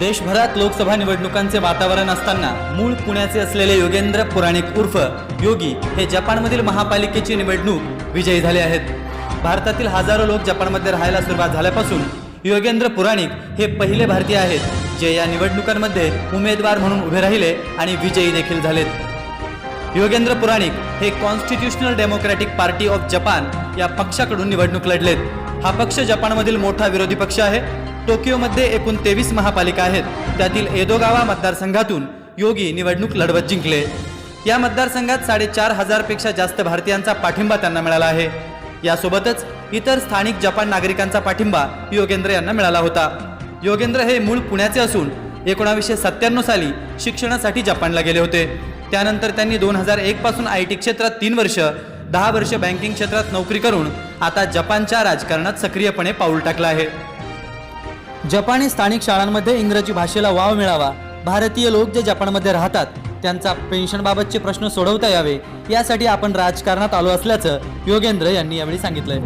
देशभरात लोकसभा निवडणुकांचे वातावरण असताना मूळ पुण्याचे असलेले योगेंद्र पुराणिक उर्फ योगी हे जपानमधील महापालिकेची निवडणूक विजयी झाले आहेत. भारतातील हजारो लोक जपानमध्ये राहायला सुरुवात झाल्यापासून योगेंद्र पुराणिक हे पहिले भारतीय आहेत जे या निवडणुकांमध्ये उमेदवार म्हणून उभे राहिले आणि विजयी देखील झालेत. योगेंद्र पुराणिक हे constitutional democratic party of Japan या पक्षाकडून निवडणूक लढलेत. हा पक्ष जपानमधील मोठा विरोधी पक्ष आहे. टोकियोमध्ये एकूण तेवीस महापालिका आहेत. त्यातील एदोगावा मतदारसंघातून योगी निवडणूक लढवत जिंकले. या मतदारसंघात साडेचार हजारपेक्षा जास्त भारतीयांचा पाठिंबा त्यांना मिळाला आहे. यासोबतच इतर स्थानिक जपान नागरिकांचा पाठिंबा योगेंद्र यांना मिळाला होता. योगेंद्र हे मूळ पुण्याचे असून एकोणावीसशे सत्त्याण्णव साली शिक्षणासाठी जपानला गेले होते. त्यानंतर त्यांनी दोन हजार एक पासून आय टी क्षेत्रात तीन वर्ष दहा वर्ष बँकिंग क्षेत्रात नोकरी करून आता जपानच्या राजकारणात सक्रियपणे पाऊल टाकलं आहे. जपानी स्थानिक शाळांमध्ये इंग्रजी भाषेला वाव मिळावा भारतीय लोक जे जपानमध्ये राहतात त्यांचा पेन्शनबाबतचे प्रश्न सोडवता यावे यासाठी आपण राजकारणात आलो असल्याचं योगेंद्र यांनी यावेळी सांगितलंय.